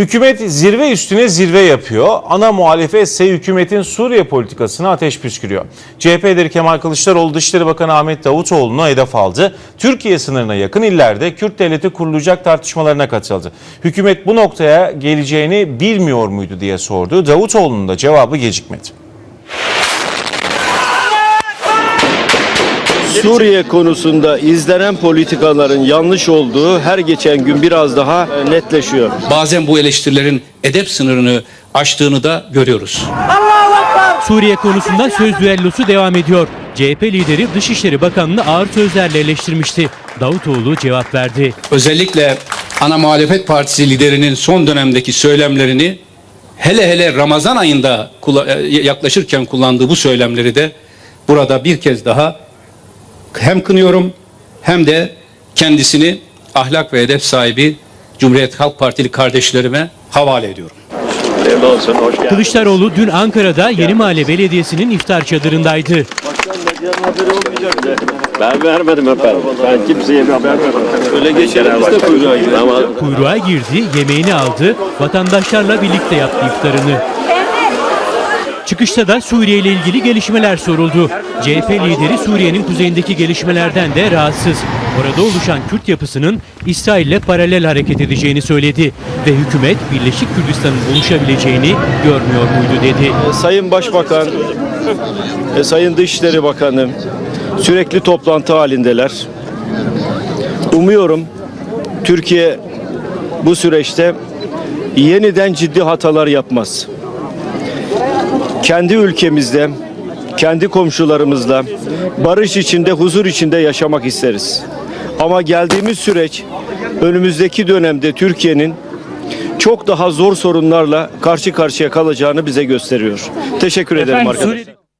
Hükümet zirve üstüne zirve yapıyor. Ana muhalefet ise hükümetin Suriye politikasına ateş püskürüyor. CHP lideri Kemal Kılıçdaroğlu Dışişleri Bakanı Ahmet Davutoğlu'nu hedef aldı. Türkiye sınırına yakın illerde Kürt devleti kurulacak tartışmalarına katıldı. Hükümet bu noktaya geleceğini bilmiyor muydu diye sordu. Davutoğlu'nun da cevabı gecikmedi. Suriye konusunda izlenen politikaların yanlış olduğu her geçen gün biraz daha e, netleşiyor. Bazen bu eleştirilerin edep sınırını aştığını da görüyoruz. Suriye konusunda söz düellosu devam ediyor. CHP lideri Dışişleri Bakanı'nı ağır sözlerle eleştirmişti. Davutoğlu cevap verdi. Özellikle ana muhalefet partisi liderinin son dönemdeki söylemlerini hele hele Ramazan ayında e, yaklaşırken kullandığı bu söylemleri de burada bir kez daha hem kınıyorum hem de kendisini ahlak ve edep sahibi Cumhuriyet Halk Partili kardeşlerime havale ediyorum. Olsun. Kılıçdaroğlu dün Ankara'da Yeni Mahalle Belediyesi'nin iftar çadırındaydı. Ben vermedim efendim. Ben kimseye bir haber vermedim. Öyle geçelim biz de kuyruğa. Ama Kuyruğa girdi, yemeğini aldı, vatandaşlarla birlikte yaptı iftarını. Çıkışta da Suriye ile ilgili gelişmeler soruldu. CHP lideri Suriye'nin kuzeyindeki gelişmelerden de rahatsız. Orada oluşan Kürt yapısının İsrail ile paralel hareket edeceğini söyledi. Ve hükümet Birleşik Kürdistan'ın oluşabileceğini görmüyor muydu dedi. Sayın Başbakan, e, Sayın Dışişleri Bakanı sürekli toplantı halindeler. Umuyorum Türkiye bu süreçte yeniden ciddi hatalar yapmaz. Kendi ülkemizde, kendi komşularımızla barış içinde, huzur içinde yaşamak isteriz. Ama geldiğimiz süreç önümüzdeki dönemde Türkiye'nin çok daha zor sorunlarla karşı karşıya kalacağını bize gösteriyor. Teşekkür ederim arkadaşlar.